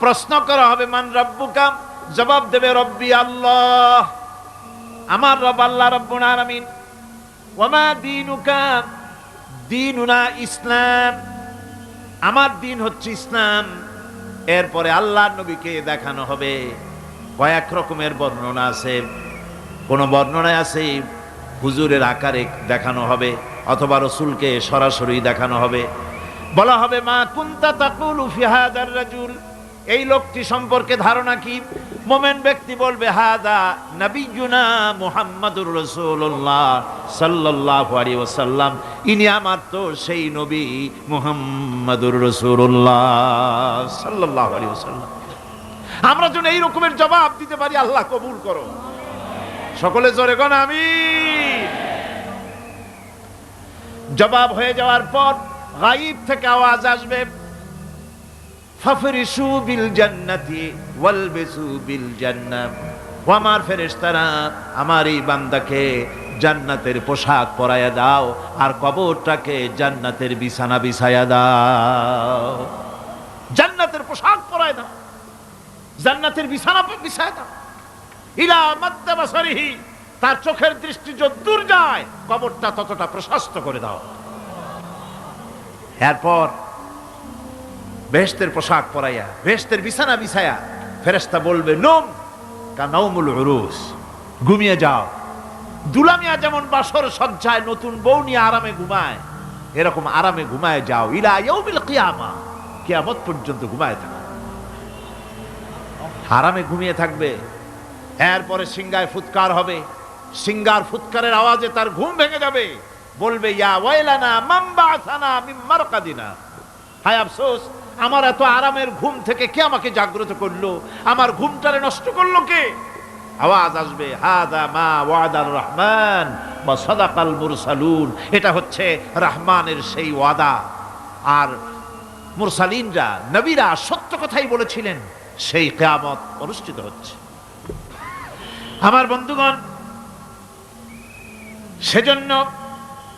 প্রশ্ন করা হবে, মান রব্বুকা? জবাব দেবে, রব্বি আল্লাহ। আমার রব আল্লাহ রব্বুল আলামিন, ওয়ামা দীনুকা? দীনুনা ইসলাম। আমার দিন হচ্ছে ইসলাম। এরপরে আল্লাহ নবীকে দেখানো হবে। কয়েক রকমের বর্ণনা আছে। কোন বর্ণনায় আছে, হুজুরের আকারে দেখানো হবে, অথবা রসুলকে সরাসরি দেখানো হবে। বলা হবে, মা কুন্তা তাকুলু রাজুল। এই লোকটি সম্পর্কে ধারণা কি? মোমেন ব্যক্তি বলবে, হাদা নবিয়ুনা মুহাম্মাদুর রসুল্লাহ সাল্লাল্লাহু আলাইহি ইনি আমার তো সেই নবী মুহাম্মাদুর রসুল্লাহ সাল্লাল্লাহু আলাইহি আমরা যেন এই রকমের জবাব দিতে পারি, আল্লাহ কবুল করো। সকলে জোরে গণ আমি জবাব হয়ে যাওয়ার পর গাইব থেকে আওয়াজ আসবে। ফাফরিসু বিল জান্নাতি ওয়ালবিসু বিল জান্নাত আমার ফেরেশতারা, আমার এই বান্দাকে জান্নাতের পোশাক পরায়া দাও আর কবরটাকে জান্নাতের বিছানা বিছায়া দাও। জান্নাতের পোশাক পরায় দাও, জান্নাতের বিছানা বিছায় দাও। ইলা মাদ্দা বাসারিহি তার চোখের দৃষ্টি যদ্দূর যায়, কবরটা ততটা প্রশস্ত করে দাও। এরপর বেহেস্তের পোশাক পরাইয়া বেহেস্তের বিছানা বিছায়া ফেরেস্তা বলবে, নোম কা নৌমুল উরুস, ঘুমিয়ে যাও। দুলামিয়া যেমন বাসর সজ্জায় নতুন বউ নিয়ে আরামে ঘুমায়, এরকম আরামে ঘুমায় যাও। ইলা কিয়ামা, কিয়ামত পর্যন্ত ঘুমায় থাকো। আরামে ঘুমিয়ে থাকবে। এরপরে সিঙ্গায় ফুৎকার হবে। সিঙ্গার ফুৎকারের আওয়াজে তার ঘুম ভেঙে যাবে। বলবে হায় আফসোস, আমার এত আরামের ঘুম থেকে কে আমাকে জাগ্রত করল? আমার ঘুমটারে নষ্ট করল কে? আওয়াজ আসবে, হাদা মা ওয়াদার রহমান বা সদাকাল মুরসালুন। এটা হচ্ছে রহমানের সেই ওয়াদা। আর মুরসালিনরা, নবীরা সত্য কথাই বলেছিলেন, সেই কেয়ামত অনুষ্ঠিত হচ্ছে। আমার বন্ধুগণ, সেজন্য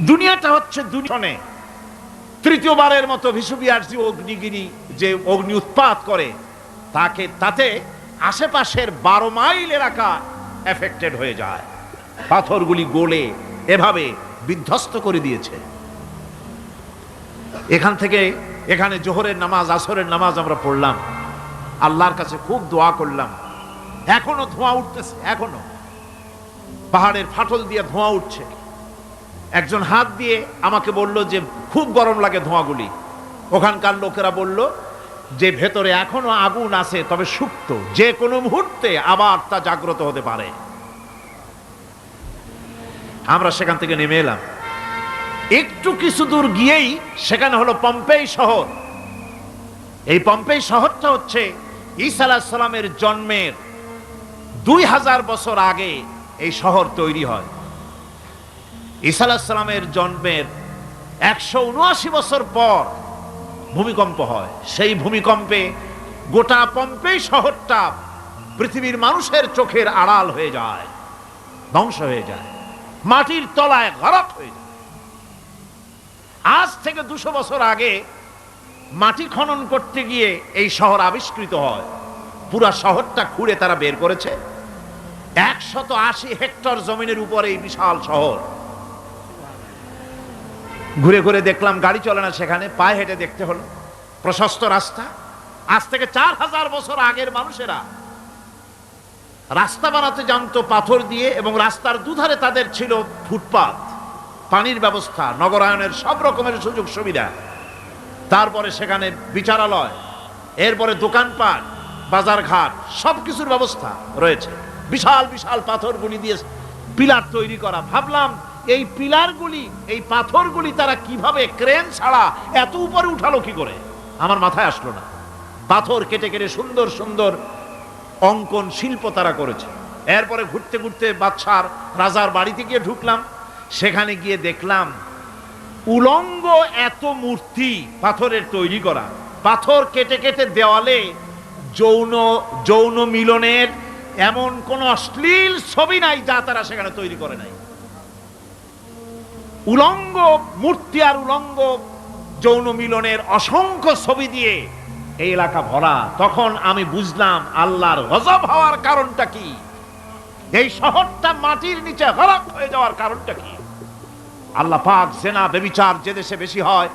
দুনিয়াটা হচ্ছে দুনিয়নে তৃতীয়বারের মতো ভিসুবিয়ার্সি অগ্নিগিরি, যে অগ্নি উৎপাত করে, তাকে, তাতে আশেপাশের বারো মাইল এলাকা এফেক্টেড হয়ে যায়। পাথরগুলি গলে এভাবে বিধ্বস্ত করে দিয়েছে। এখান থেকে, এখানে জোহরের নামাজ, আসরের নামাজ আমরা পড়লাম। আল্লাহর কাছে খুব দোয়া করলাম। এখনও ধোঁয়া উঠতেছে, এখনও। পাহাড়ের ফাটল দিয়ে ধোঁয়া উঠছে। একজন হাত দিয়ে আমাকে বলল যে, খুব গরম লাগে ধোঁয়াগুলি। ওখানকার লোকেরা বলল, যে ভেতরে এখনও আগুন আছে, তবে সুপ্ত। যে কোনো মুহূর্তে আবার তা জাগ্রত হতে পারে। আমরা সেখান থেকে নেমে এলাম। একটু কিছু দূর গিয়েই সেখানে হলো পম্পেই শহর। এই পম্পেই শহরটা হচ্ছে ঈসা সালামের জন্মের দুই হাজার বছর আগে এই শহর তৈরি হয়। ঈসা আলাহ সালামের জন্মের একশো উনআশি বছর পর ভূমিকম্প হয়। সেই ভূমিকম্পে গোটা পম্পেই শহরটা পৃথিবীর মানুষের চোখের আড়াল হয়ে যায়, ধ্বংস হয়ে যায়, মাটির তলায় গরক হয়ে যায়। আজ থেকে দুশো বছর আগে মাটি খনন করতে গিয়ে এই শহর আবিষ্কৃত হয়। পুরা শহরটা খুঁড়ে তারা বের করেছে। একশত আশি হেক্টর জমিনের উপরে এই বিশাল শহর। ঘুরে ঘুরে দেখলাম গাড়ি চলে না সেখানে, পায়ে হেঁটে দেখতে হলো। প্রশস্ত রাস্তা। আজ থেকে চার হাজার বছর আগের মানুষেরা রাস্তা বানাতে জানতো, পাথর দিয়ে এবং রাস্তার দুধারে তাদের ছিল ফুটপাত, পানির ব্যবস্থা, নগরায়নের সব রকমের সুযোগ সুবিধা। তারপরে সেখানে বিচারালয়, এরপরে দোকানপাট, বাজারঘাট সব কিছুর ব্যবস্থা রয়েছে। বিশাল বিশাল পাথরগুলি দিয়ে পিলার তৈরি করা। ভাবলাম এই পিলারগুলি, এই পাথরগুলি তারা কীভাবে ক্রেন ছাড়া এত উপরে উঠালো কি করে? আমার মাথায় আসলো না। পাথর কেটে কেটে সুন্দর সুন্দর অঙ্কন শিল্প তারা করেছে। এরপরে ঘুরতে ঘুরতে বাদশার রাজার বাড়িতে গিয়ে ঢুকলাম। সেখানে গিয়ে দেখলাম, উলঙ্গ এত মূর্তি পাথরের তৈরি করা। পাথর কেটে কেটে দেওয়ালে যৌন যৌন মিলনের এমন কোন অশ্লীল ছবি নাই যা তারা সেখানে তৈরি করে নাই। উলঙ্গ মূর্তি আর উলঙ্গ যৌন মিলনের অসংখ্য ছবি দিয়ে এই এলাকা ভরা। তখন আমি বুঝলাম আল্লাহর গজব হওয়ার কারণটা কি? এই শহরটা মাটির নিচে হরক হয়ে যাওয়ার কারণটা কি? আল্লাহ পাক জেনা বেবিচার যে দেশে বেশি হয়,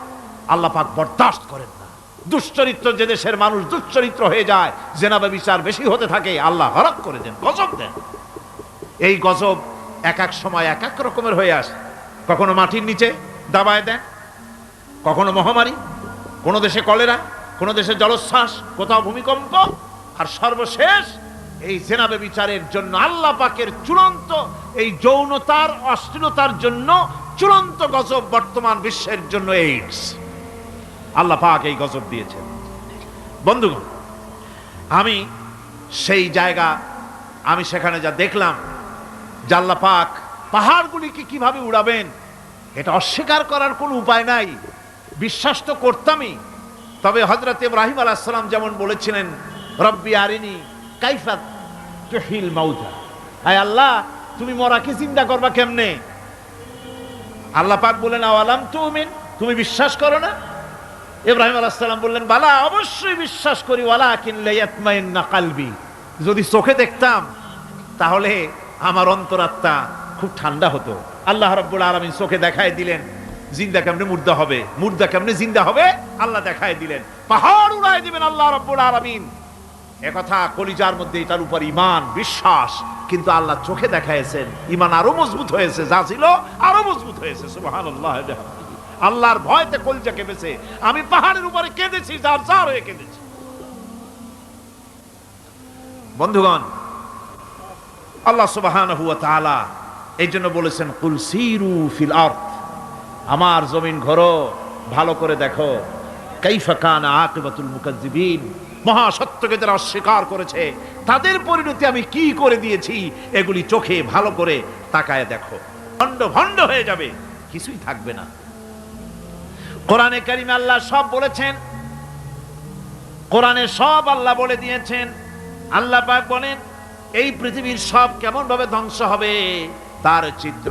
আল্লাহ পাক বরদাস্ত করেন না। দুশ্চরিত্র যে দেশের মানুষ দুশ্চরিত্র হয়ে যায়, জেনা বেবিচার বেশি হতে থাকে, আল্লাহ হরক করে দেন, গজব দেন। এই গজব এক এক সময় এক এক রকমের হয়ে আসে। কখনো মাটির নিচে দাবায় দেন, কখনো মহামারী, কোনো দেশে কলেরা, কোনো দেশে জলোচ্ছ্বাস, কোথাও ভূমিকম্প, আর সর্বশেষ এই জেনাবে বিচারের জন্য আল্লাহ পাকের চূড়ান্ত এই যৌনতার, অশ্লীলতার জন্য চূড়ান্ত গজব বর্তমান বিশ্বের জন্য এইডস আল্লাহ পাক এই গজব দিয়েছেন। বন্ধুগণ, আমি সেই জায়গা, আমি সেখানে যা দেখলাম জাল্লা পাক পাহাড়গুলিকে কীভাবে উড়াবেন এটা অস্বীকার করার কোনো উপায় নাই। বিশ্বাস তো করতামই। তবে হজরত ইব্রাহিম আলাহিসাল্লাম যেমন বলেছিলেন, রব্বি আরিনি কাইফাত তুহিল মাউতা। আয় আল্লাহ, তুমি মরাকে চিন্তা করবা কেমনে? আল্লাহ পাক বলেন আওয়ালাম তুমিন? তুমি বিশ্বাস করো না? ইব্রাহিম আলাহিসাল্লাম বললেন, বালা, অবশ্যই বিশ্বাস করি ওয়ালা কিনলে না কালবি। যদি চোখে দেখতাম, তাহলে আমার অন্তরাত্মা খুব ঠান্ডা হতো। আল্লাহ রব্বুল আলমিন চোখে দেখায় দিলেন, জিন্দা কেমনে মুর্দা হবে? মুর্দা কেমনে জিন্দা হবে? আল্লাহ দেখায় দিলেন। পাহাড় উড়ায় দিবেন আল্লাহ রব্বুল আলমিন। একথা কলিজার মধ্যে এটার উপর ইমান বিশ্বাস, কিন্তু আল্লাহ চোখে দেখাইছেন ইমান আরও মজবুত হয়েছে, যা ছিল আরও মজবুত হয়েছে আল্লাহর ভয়তে কলিজা কেঁদেছে আমি পাহাড়ের উপরে কেঁদেছি, যার যার হয়ে কেঁদেছি। বন্ধুগণ, আল্লাহ সুবাহান হুয়া তাআলা এই জন্য বলেছেন কুলসিরু ফিল আরদ। আমার জমিন ঘরো, ভালো করে দেখো। কাইফা কান আকিবাতুল মহাসত্যকে যারা অস্বীকার করেছে, তাদের পরিণতি আমি কি করে দিয়েছি, এগুলি চোখে ভালো করে তাকায় দেখো। ভণ্ড ভণ্ড হয়ে যাবে, কিছুই থাকবে না। কোরআনে কারিমে আল্লাহ সব বলেছেন। কোরআনে সব আল্লাহ বলে দিয়েছেন। আল্লাহ পাক বলেন, এই পৃথিবীর সব কেমন ভাবে ধ্বংস হবে? তার চিত্র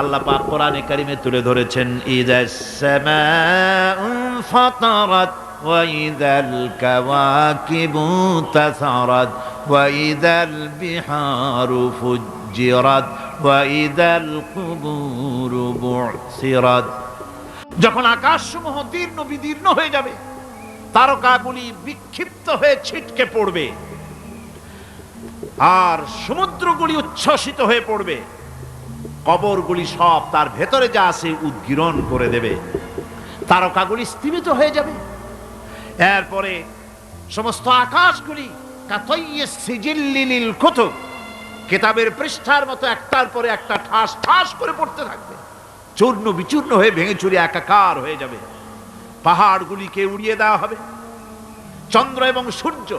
আল্লাহ পাক কোরআনে কারিমে তুলে ধরেছেন ইদাস সামাউ ফাতারাত وإذا الكواكب انتثرت وإذا البحار فجرت وإذا القبور بعثرت যখন আকাশসমূহ দীর্ণ বিদীর্ণ হয়ে যাবে তারকাগুলি বিক্ষিপ্ত হয়ে ছিটকে পড়বে আর সমুদ্রগুলি উচ্ছ্বসিত হয়ে পড়বে কবরগুলি সব তার ভেতরে যা আছে উদ্গীরণ করে দেবে। তারকাগুলি স্থিমিত হয়ে যাবে। এরপরে সমস্ত আকাশগুলি কিতাবের পৃষ্ঠার মতো একটার পরে একটা ঠাস ঠাস করে পড়তে থাকবে। চূর্ণ বিচূর্ণ হয়ে ভেঙে চুরে একাকার হয়ে যাবে। পাহাড়গুলিকে উড়িয়ে দেওয়া হবে। চন্দ্র এবং সূর্য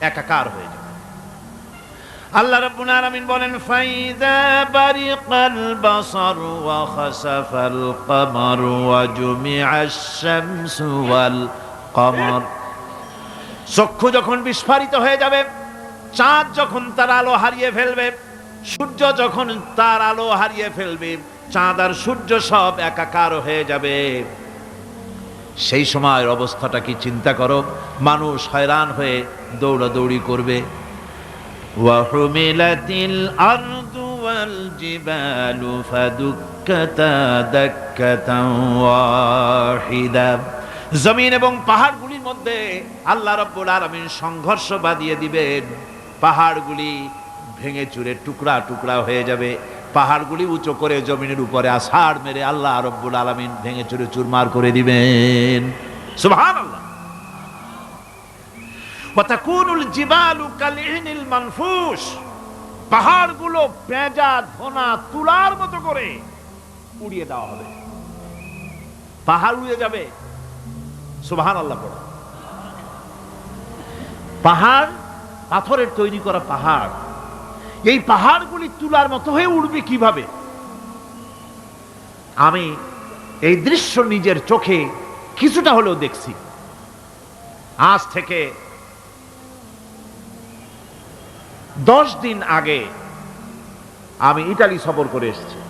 একাকার হয়ে যাবে। আল্লাহ রাব্বুল আলামিন বলেন ফাইদা বারিকাল বাসার ওয়া খাসাফাল কমার ওয়া জুমিআশ শামসু ওয়াল কমর। চক্ষু যখন বিস্ফারিত হয়ে যাবে, চাঁদ যখন তার আলো হারিয়ে ফেলবে, সূর্য যখন তার আলো হারিয়ে ফেলবে, চাঁদ আর সূর্য সব একাকার হয়ে যাবে। সেই সময়ের অবস্থাটা কি চিন্তা করো, মানুষ হয়রান হয়ে দৌড়াদৌড়ি করবে। وحملت الأرض والجبال فدكتا دكة واحدة জমিন এবং পাহাড়গুলির মধ্যে আল্লাহ রব্বুল আলমিন সংঘর্ষ বাদিয়ে দিবেন পাহাড়গুলি ভেঙে চুরে টুকরা টুকরা হয়ে যাবে পাহাড়গুলি উঁচু করে জমিনের উপরে আষাঢ় মেরে আল্লাহ রব্বুল আলমিন ভেঙে চুরে চুরমার করে দিবেন সুবহান আল্লাহ ওয়াতাকুনুল জিবালু কালইনিল মানফুস। পাহাড়গুলো পেঁজা তুলার মতো করে উড়িয়ে দেওয়া হবে। পাহাড় উড়ে যাবে। সুবহান আল্লাহ পড়ে। পাহাড়, পাথরের তৈরি করা পাহাড়। এই পাহাড়গুলি তুলার মতো হয়ে উঠবে কীভাবে? আমি এই দৃশ্য নিজের চোখে কিছুটা হলেও দেখছি। আজ থেকে দশ দিন আগে আমি ইটালি সফর করে এসেছি।